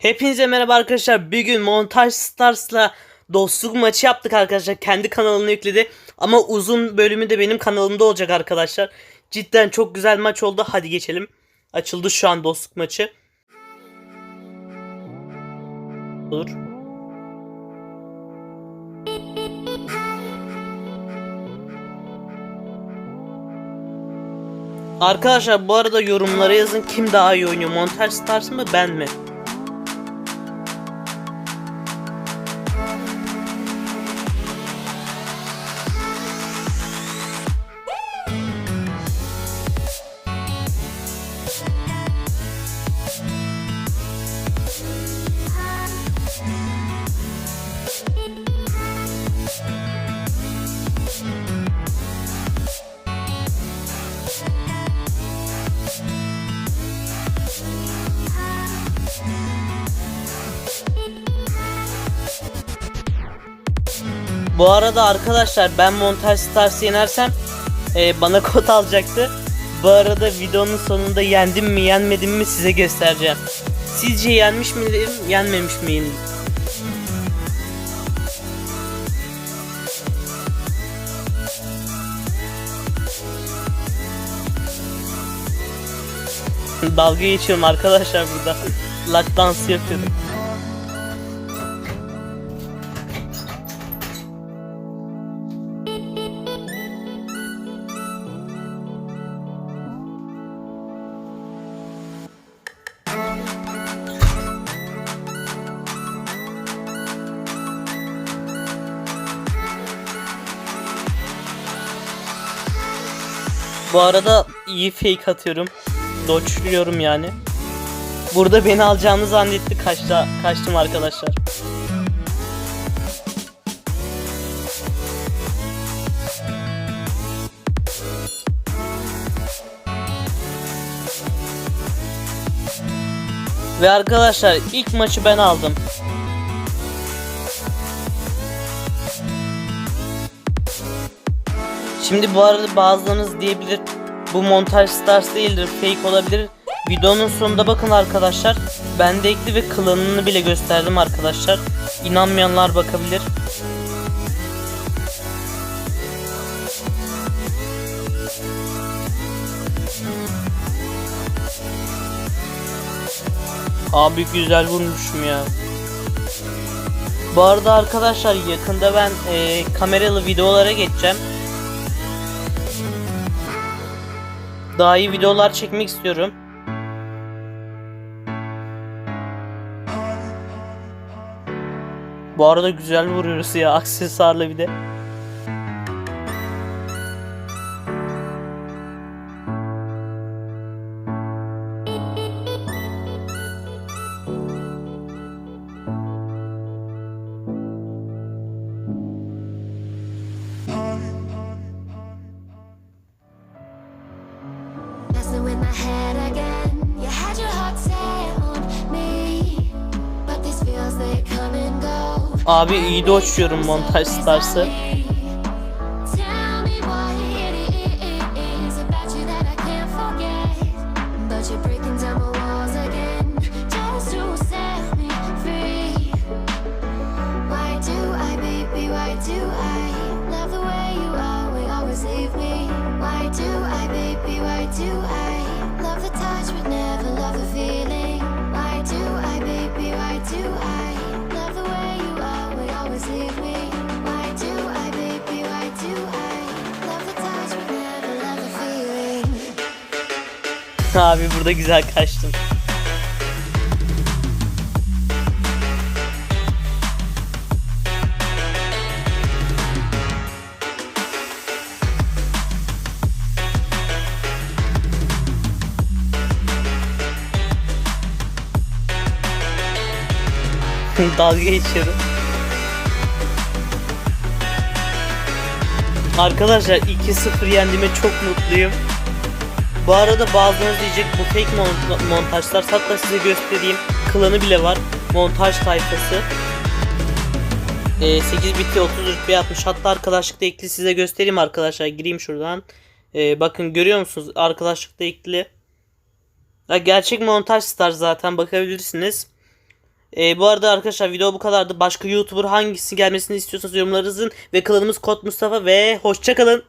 Hepinize merhaba arkadaşlar. Bir gün Montaj Stars'la dostluk maçı yaptık arkadaşlar. Kendi kanalına yükledi. Ama uzun bölümü de benim kanalımda olacak arkadaşlar. Cidden çok güzel maç oldu. Hadi geçelim. Açıldı şu an dostluk maçı. Dur. Arkadaşlar bu arada yorumlara yazın kim daha iyi oynuyor. Montaj Stars mı ben mi? Bu arada arkadaşlar ben Montaj Stars yenersem e, bana kod alacaktı. Bu arada videonun sonunda yendim mi yenmedim mi size göstereceğim. Sizce yenmiş miyim yenmemiş miyim? Dalga geçiyorum arkadaşlar burada. Lak dansı yapıyordum. Bu arada iyi fake atıyorum. Dodge'luyorum yani. Burada beni alacağını zannetti kaçta kaçtım arkadaşlar. Ve arkadaşlar ilk maçı ben aldım. Şimdi bu arada bazılarınız diyebilir bu montaj stars değildir fake olabilir. Videonun sonunda bakın arkadaşlar ben de ekli ve klanını bile gösterdim arkadaşlar. İnanmayanlar bakabilir. Abi güzel vurmuşum ya. Bu arada arkadaşlar yakında ben e, kameralı videolara geçeceğim. Daha iyi videolar çekmek istiyorum. Bu arada güzel vuruyoruz ya aksesuarla bir de. Just to set me free. Why do I, baby? Why do I love the way Abi burada güzel kaçtım. Dalga geçiyorum. Arkadaşlar 2-0 yendiğime çok mutluyum. Bu arada bazılarınız diyecek bu fake mont- montajlar hatta size göstereyim. Klanı bile var montaj tayfası. Ee, 8 bitti 30 rütbe atmış hatta arkadaşlıkta ekli size göstereyim arkadaşlar. Gireyim şuradan. Ee, bakın görüyor musunuz? Arkadaşlıkta ekli. Ya gerçek montaj star zaten bakabilirsiniz. Ee, bu arada arkadaşlar video bu kadardı. Başka YouTuber hangisi gelmesini istiyorsanız yorumlarınızın ve klanımız Kod Mustafa ve hoşçakalın.